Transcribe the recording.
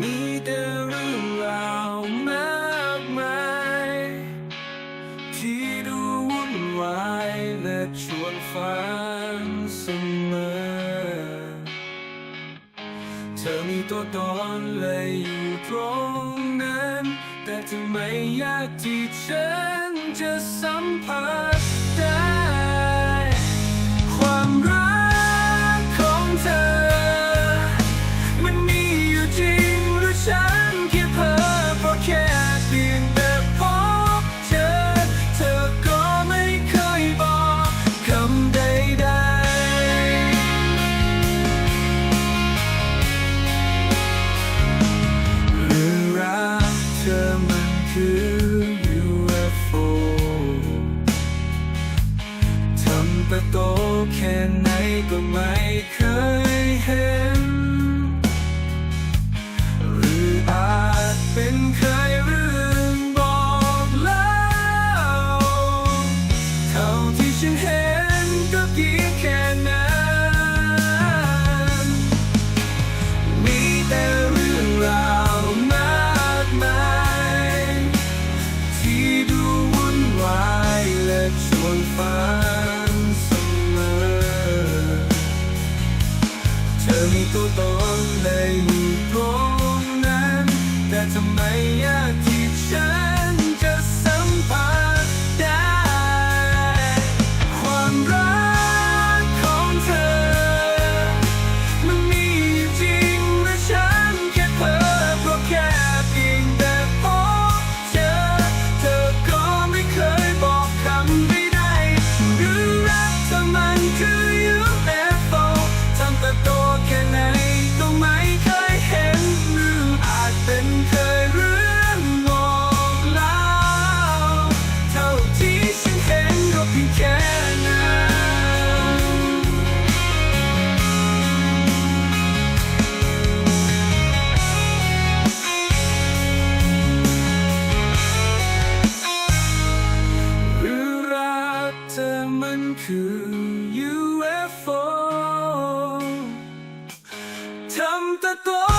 มีแต่เรื่องราวมากมายที่ดูวุ่นวายและชวนฝันเสมอ เธอมีตัวตนเลยอยู่ตรงนั้น แต่ทำไมยากที่ฉันจะสัมผัสือ UFO ทำแต่โตแค่ไหนก็ไม่เคยเห็น ตอนในหมู่ตรงนั้น แต่ทำไมยาก To UFO 참다 또